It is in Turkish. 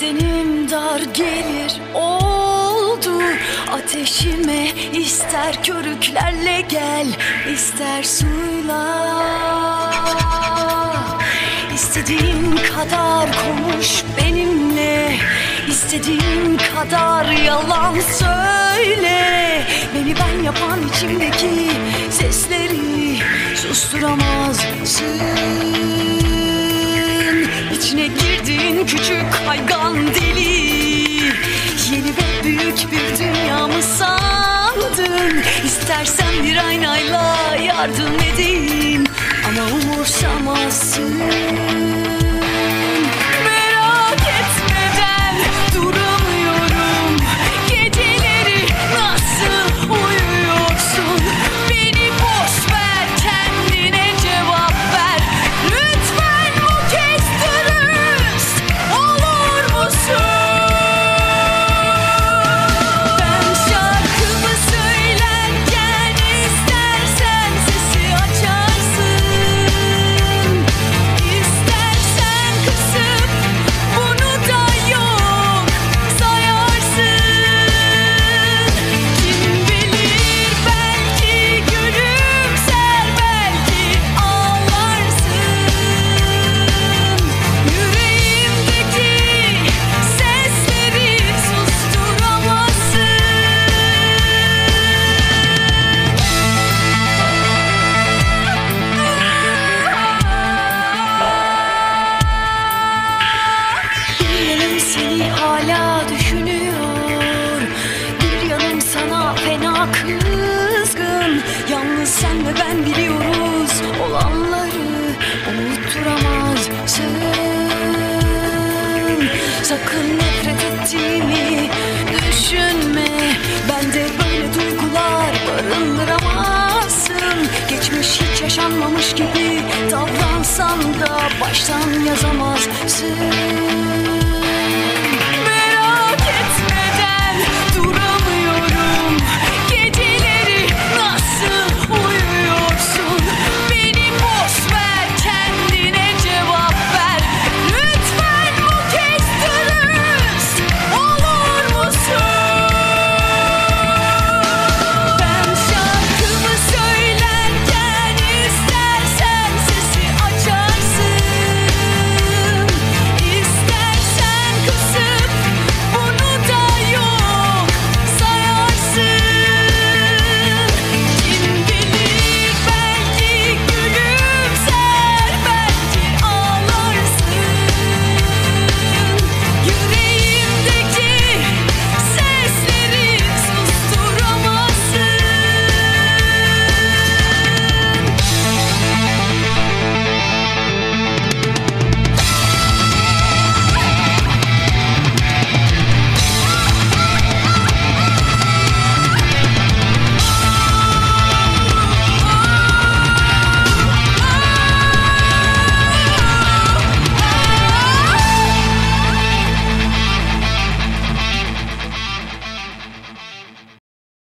Bedenim dar gelir oldu. Ateşime ister körüklerle gel ister suyla. İstediğim kadar konuş benimle. İstediğim kadar yalan söyle. Beni ben yapan içimdeki sesleri Susturamazsın. İçine gir girdiğin küçük hayvan deli. Yeni ve büyük bir dünya mı sandın? İstersen bir aynayla yardım edeyim. Ama umursamazsın Sakın nefret ettiğimi düşünme. Bende böyle duygular barındıramazsın. Geçmiş hiç yaşanmamış gibi davransan da Baştan yazamazsın